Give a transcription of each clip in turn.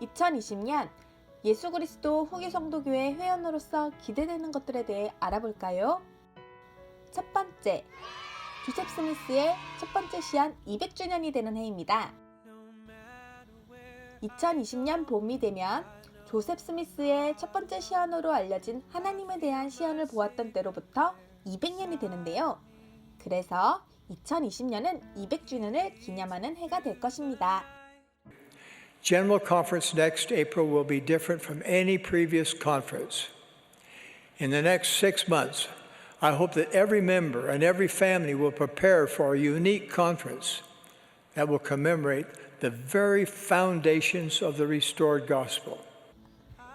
2020년 예수 그리스도 후기 성도교회 회원으로서 기대되는 것들에 대해 알아볼까요? 첫 번째, 조셉 스미스의 첫 번째 시한 200주년이 되는 해입니다. 2020년 봄이 되면 조셉 스미스의 첫 번째 시연으로 알려진 하나님에 대한 시연을 보았던 때로부터 200년이 되는데요. 그래서 2020년은 200주년을 기념하는 해가 될 것입니다. General Conference next April will be different from any previous conference. In the next six months, I hope that every member and every family will prepare for a unique conference that will commemorate the very foundations of the restored gospel.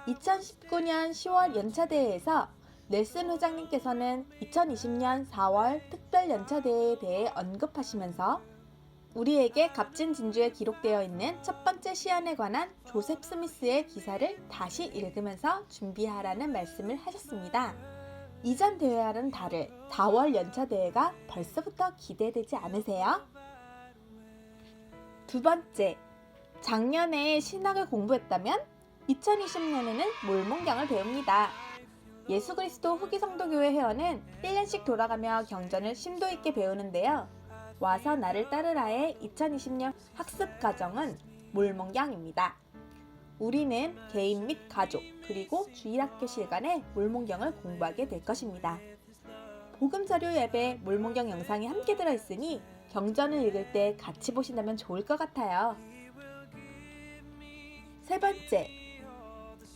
2019년 10월 연차대회에서 넬슨 회장님께서는 2020년 4월 특별 연차대회에 대해 언급하시면서 우리에게 값진 진주에 기록되어 있는 첫 번째 시안에 관한 조셉 스미스의 기사를 다시 읽으면서 준비하라는 말씀을 하셨습니다. 이전 대회와는 다를 4월 연차 대회가 벌써부터 기대되지 않으세요? 두 번째, 작년에 신학을 공부했다면 2020년에는 몰몬경을 배웁니다. 예수 그리스도 후기 성도교회 회원은 1년씩 돌아가며 경전을 심도 있게 배우는데요. 와서 나를 따르라의 2020년 학습 과정은 몰몬경입니다. 우리는 개인 및 가족 그리고 주일학교 시간에 몰몬경을 공부하게 될 것입니다. 복음 자료 앱에 몰몬경 영상이 함께 들어 있으니 경전을 읽을 때 같이 보신다면 좋을 것 같아요. 세 번째,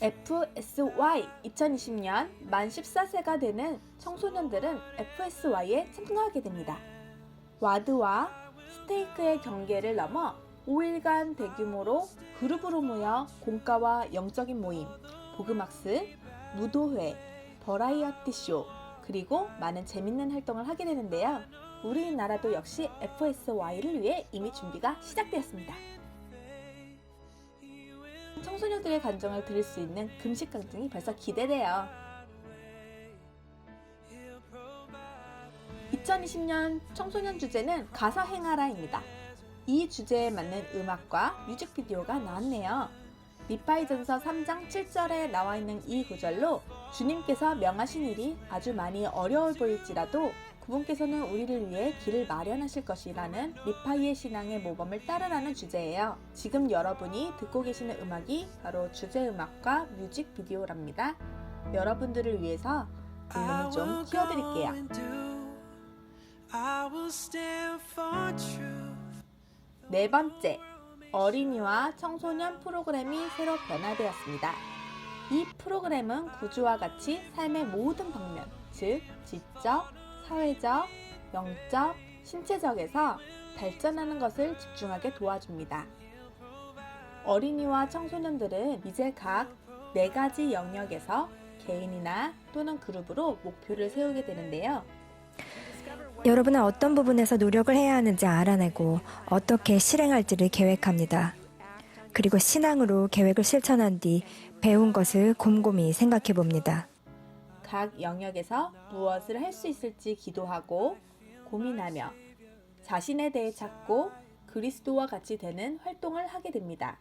FSY 2020년 만 14세가 되는 청소년들은 FSY에 참가하게 됩니다. 와드와 스테이크의 경계를 넘어 5일간 대규모로 그룹으로 모여 공과와 영적인 모임, 복음학습, 무도회, 버라이어티 쇼, 그리고 많은 재밌는 활동을 하게 되는데요. 우리나라도 역시 FSY를 위해 이미 준비가 시작되었습니다. 청소년들의 감정을 들을 수 있는 금식 강증이 벌써 기대돼요. 2020년 청소년 주제는 가사 행하라입니다. 이 주제에 맞는 음악과 뮤직비디오가 나왔네요. 리파이전서 3장 7절에 나와 있는 이 구절로 주님께서 명하신 일이 아주 많이 어려워 보일지라도 그분께서는 우리를 위해 길을 마련하실 것이라는 리파이의 신앙의 모범을 따르라는 주제예요. 지금 여러분이 듣고 계시는 음악이 바로 주제 음악과 뮤직비디오랍니다. 여러분들을 위해서 볼륨을 좀 키워드릴게요. 네 번째, 어린이와 청소년 프로그램이 새로 변화되었습니다. 이 프로그램은 구주와 같이 삶의 모든 방면, 즉, 지적, 사회적, 영적, 신체적에서 발전하는 것을 집중하게 도와줍니다. 어린이와 청소년들은 이제 각 네 가지 영역에서 개인이나 또는 그룹으로 목표를 세우게 되는데요. 여러분은 어떤 부분에서 노력을 해야 하는지 알아내고 어떻게 실행할지를 계획합니다. 그리고 신앙으로 계획을 실천한 뒤 배운 것을 곰곰이 생각해 봅니다. 각 영역에서 무엇을 할 수 있을지 기도하고 고민하며 자신에 대해 찾고 그리스도와 같이 되는 활동을 하게 됩니다.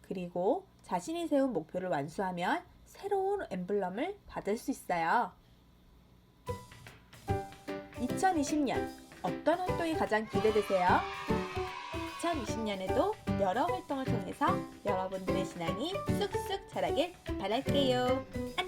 그리고 자신이 세운 목표를 완수하면 새로운 엠블럼을 받을 수 있어요. 2020년 어떤 활동이 가장 기대되세요? 2020년에도 여러 활동을 통해서 여러분들의 신앙이 쑥쑥 자라길 바랄게요. 안녕!